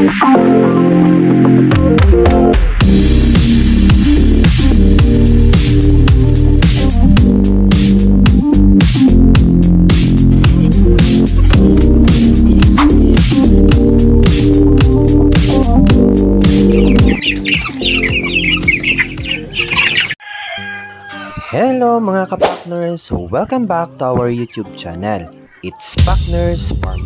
Hello mga kapakners! So welcome back to our YouTube channel. It's Partners Farm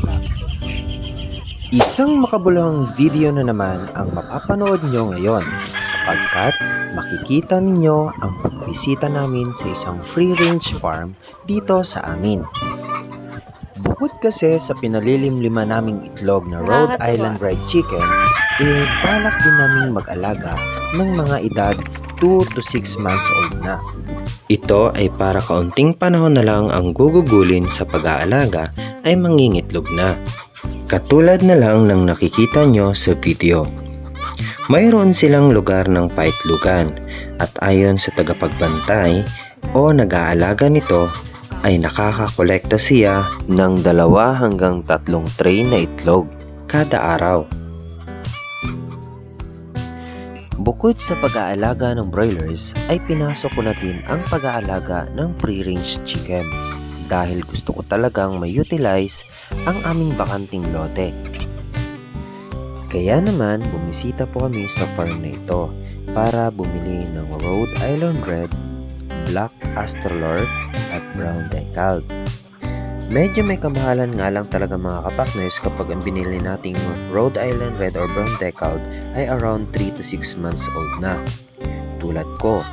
Isang makabuluhang video na naman ang mapapanood nyo ngayon sapagkat makikita ninyo ang pagbisita namin sa isang free-range farm dito sa amin. Bukod kasi sa pinalilimlima naming itlog na Rhode. Island Red Chicken, eh balak din namin mag-alaga ng mga edad 2 to 6 months old na. Ito ay para kaunting panahon na lang ang gugugulin sa pag-aalaga ay mangingitlog na. Katulad na lang ng nakikita nyo sa video. Mayroon silang lugar ng paitlugan at ayon sa tagapagbantay o nag-aalaga nito ay nakakakolekta siya ng dalawa hanggang tatlong tray na itlog kada araw. Bukod sa pag-aalaga ng broilers, ay pinasok ko na din ang pag-aalaga ng free-range chicken dahil gusto ko talagang ma-utilize ang aming bakanting lote. Kaya naman, bumisita po kami sa farm na ito para bumili ng Rhode Island Red, Black Astrolor at Brown Decalb. Medyo may kamahalan nga lang talaga mga kapakners kapag ang binili nating Rhode Island Red or Brown Decalb ay around 3 to 6 months old na. Tulad ko,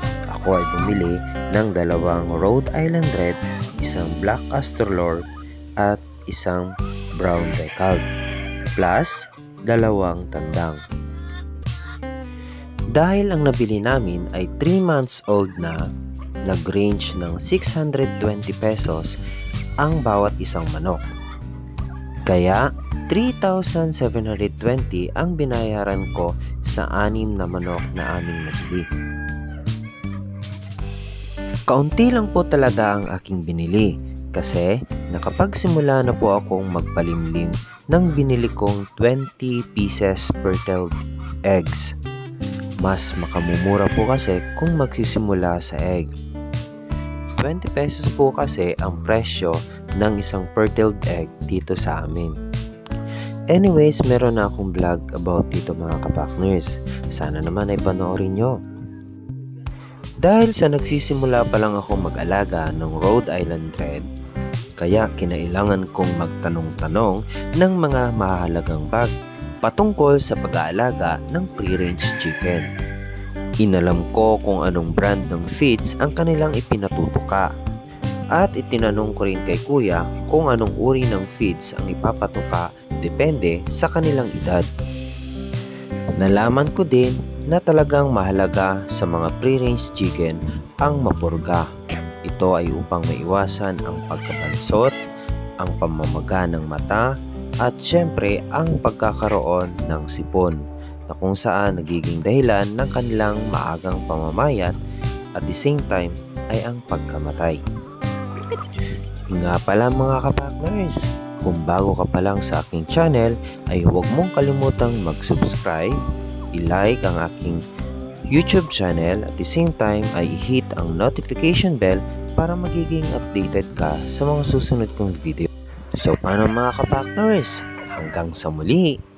ako ay bumili ng dalawang Rhode Island Red, isang Black Astrolor at isang Brown Decalb. Plus, dalawang tandang. Dahil ang nabili namin ay 3 months old na, nag-range ng 620 pesos ang bawat isang manok. Kaya 3,720 ang binayaran ko sa anim na manok na aming nabili. Kaunti lang po talaga ang aking binili kasi nakapagsimula na po akong magpalimlim ng binili kong 20 pieces per tailed eggs. Mas makamumura po kasi kung magsisimula sa egg. 20 pesos po kasi ang presyo ng isang per-tailed egg dito sa amin. Anyways, meron na akong vlog about dito mga kapakners. Sana naman ay panoorin nyo. Dahil sa nagsisimula pa lang ako mag-alaga ng Rhode Island Red, kaya kinailangan kong magtanong-tanong ng mga mahalagang bag patungkol sa pag-aalaga ng free-range chicken. Inalam ko kung anong brand ng feeds ang kanilang ipinatutuka. At itinanong ko rin kay kuya kung anong uri ng feeds ang ipapatuka depende sa kanilang edad. Nalaman ko din na talagang mahalaga sa mga free-range chicken ang mapurga. Ito ay upang maiwasan ang pagkabansot, ang pamamaga ng mata, at syempre ang pagkakaroon ng sipon na kung saan nagiging dahilan ng kanilang maagang pamamayat at the same time ay ang pagkamatay. Nga pala mga kapakners, kung bago ka pa lang sa aking channel ay huwag mong kalimutang mag-subscribe, i-like ang aking YouTube channel at the same time ay i-hit ang notification bell para magiging updated ka sa mga susunod kong video. So paano mga kapakners? Hanggang sa muli!